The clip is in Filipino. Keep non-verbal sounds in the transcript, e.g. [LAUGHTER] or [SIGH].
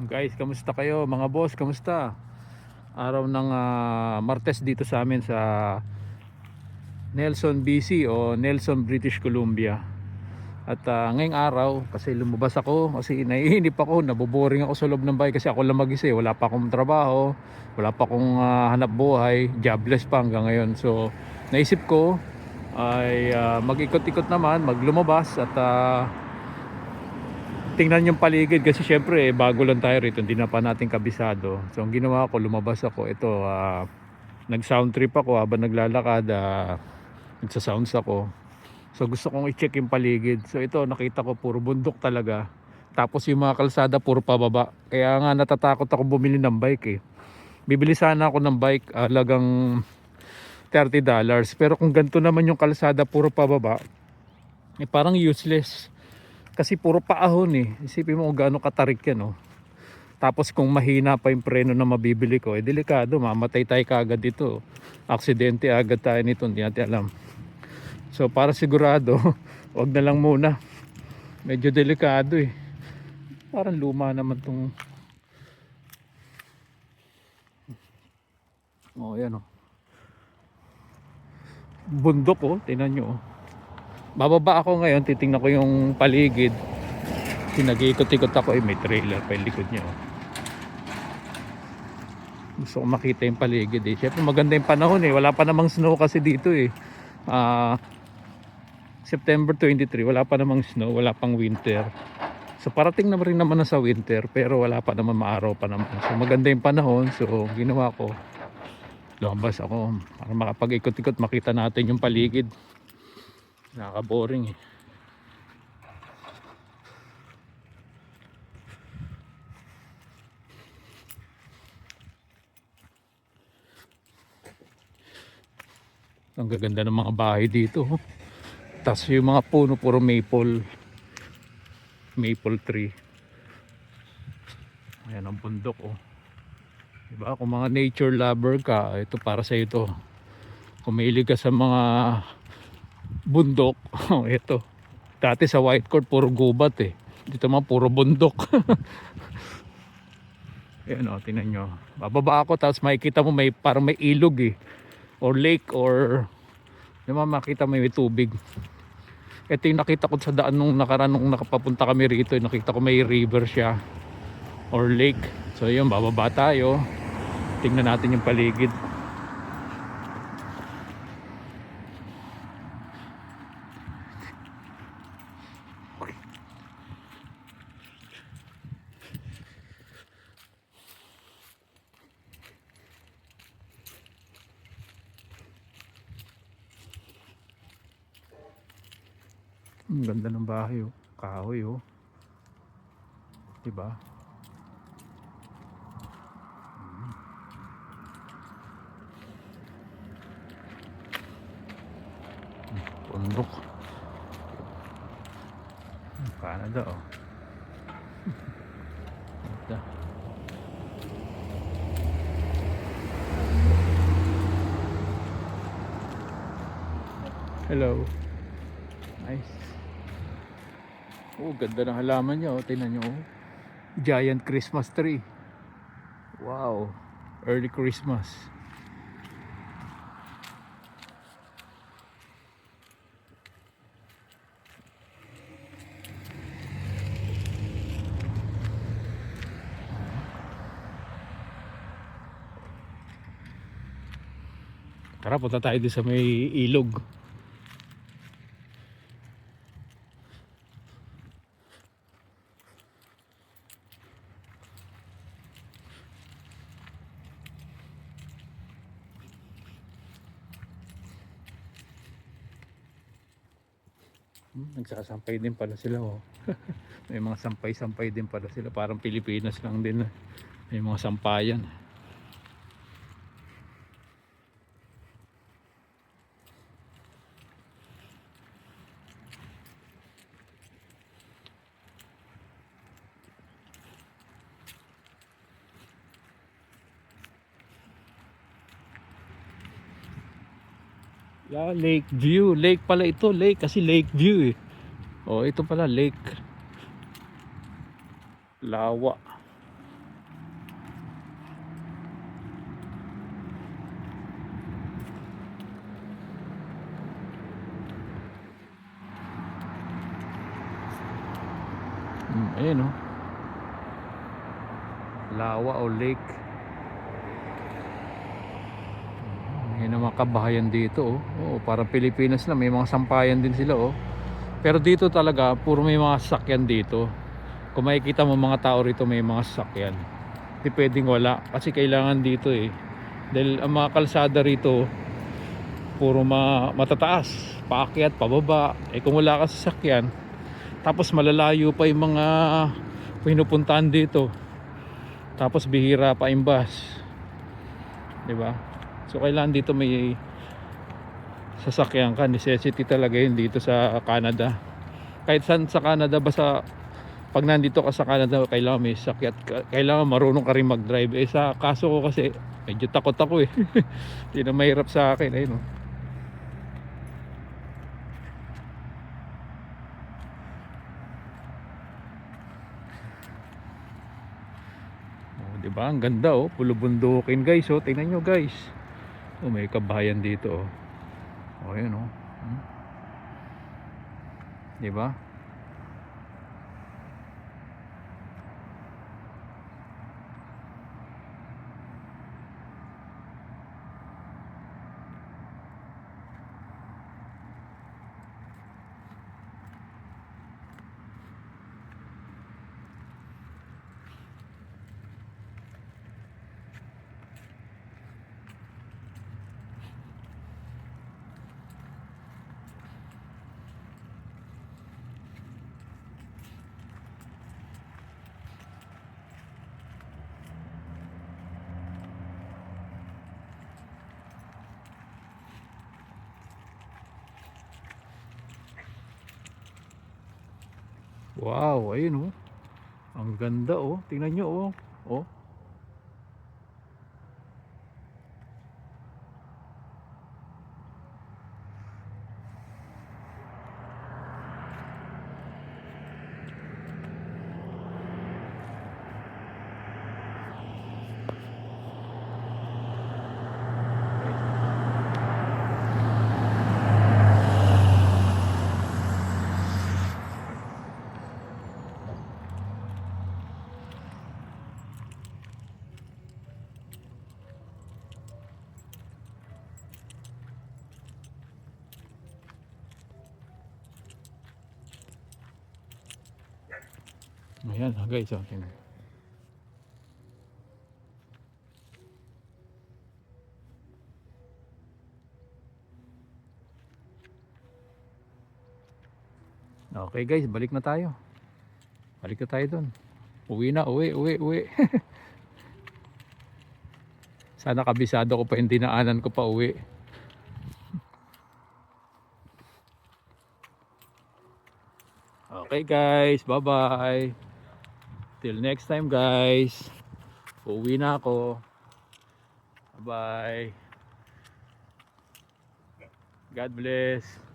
Guys, kamusta kayo? Mga boss, kamusta? Araw ng ah, Martes dito sa amin sa Nelson BC o Nelson British Columbia. At ah, ngayong araw, kasi lumabas ako, kasi naiinip ako, naboboring ako sa loob ng bahay kasi ako lang mag-isa, eh. wala pa akong trabaho, wala pa akong ah, hanap buhay, jobless pa hanggang ngayon. So, naisip ko ay ah, mag-ikot-ikot naman, maglumabas at ah, tingnan yung paligid kasi syempre eh, bago lang tayo rito hindi na pa natin kabisado. So ang ginawa ko lumabas ako. Ito ah, nag sound trip ako habang naglalakad uh, nagsa sounds ako. So gusto kong i-check yung paligid. So ito nakita ko puro bundok talaga. Tapos yung mga kalsada puro pababa. Kaya nga natatakot ako bumili ng bike eh. Bibili sana ako ng bike halagang $30 dollars. Pero kung ganito naman yung kalsada puro pababa eh parang useless kasi puro paahon eh. Isipin mo kung gaano katarik yan oh. Tapos kung mahina pa yung preno na mabibili ko, eh delikado, mamatay tayo kaagad dito. Aksidente agad tayo nito, hindi natin alam. So para sigurado, [LAUGHS] wag na lang muna. Medyo delikado eh. Parang luma naman tong Oh, yan oh. Bundok oh, tingnan nyo oh. Bababa ako ngayon, titingnan ko yung paligid. Sinag-ikot-ikot ako, eh, may trailer pa yung likod niya. oh. Gusto ko makita yung paligid eh. Siyempre maganda yung panahon eh. Wala pa namang snow kasi dito eh. Ah, September 23, wala pa namang snow, wala pang winter. So parating na rin naman na sa winter pero wala pa naman maaraw pa naman. So maganda yung panahon. So ginawa ko, lumabas ako para makapag-ikot-ikot makita natin yung paligid. Nakaka-boring eh. Ang gaganda ng mga bahay dito. oh. Tapos yung mga puno puro maple. Maple tree. Ayan ang bundok oh. Diba? Kung mga nature lover ka, ito para sa ito. Kung mahilig ka sa mga bundok, [LAUGHS] oh, ito. Dati sa White Court, puro gubat eh. Dito man, puro bundok. [LAUGHS] Ayan o, tinan nyo. Bababa ako, tapos makikita mo may, parang may ilog eh. Or lake, or naman makita may tubig. Ito yung nakita ko sa daan nung nakaraan nung nakapapunta kami rito. Nakita ko may river siya. Or lake. So yun, bababa tayo. Tingnan natin yung paligid. Ang ganda ng bahay oh. Kahoy oh. Diba? Mm. Mm, Bundok. Mm, Canada oh. Ganda. Hello. Nice. Oh, ganda ng halaman niya. Oh. Tingnan niyo. Oh. Giant Christmas tree. Wow. Early Christmas. Tara, punta tayo sa may ilog. Hmm, nagsasampay din pala sila oh. [LAUGHS] May mga sampay-sampay din pala sila. Parang Pilipinas lang din. ah. May mga sampayan. Yeah, Lake View. Lake pala ito. Lake kasi Lake View eh. Oh, ito pala Lake. Lawa. Hmm, ayun oh. Lawa o Lake. May mga kabahayan dito oh. Oh, para Pilipinas na may mga sampayan din sila oh. Pero dito talaga puro may mga sasakyan dito. Kung makikita mo mga tao rito may mga sasakyan. Hindi pwedeng wala kasi kailangan dito eh. Dahil ang mga kalsada rito puro ma matataas, paakyat, pababa. Eh kung wala ka sasakyan, tapos malalayo pa yung mga pinupuntahan dito. Tapos bihira pa imbas. 'Di ba? So kailangan dito may sasakyan ka, necessity talaga yun dito sa Canada. Kahit saan sa Canada basta pag nandito ka sa Canada, kailangan may sasakyan, Ka- kailangan marunong ka rin mag-drive. Eh sa kaso ko kasi medyo takot ako eh. [LAUGHS] Hindi na mahirap sa akin, ayun oh. Oh, ba? Ang ganda oh, pulo bundukin guys. Oh, tingnan nyo guys. Oh, may kabahayan dito oh. Oh, ayun oh. Hmm? 'Di ba? Wow, ayun oh. Ang ganda oh. Tingnan nyo oh. Oh. Ayan guys, oh. Tingnan. Okay guys, balik na tayo. Balik na tayo dun. Uwi na, uwi, uwi, uwi. [LAUGHS] Sana kabisado ko pa yung dinaanan ko pa uwi. [LAUGHS] Okay guys, bye-bye. Till next time guys. Uuwi na ako. Bye-bye. God bless.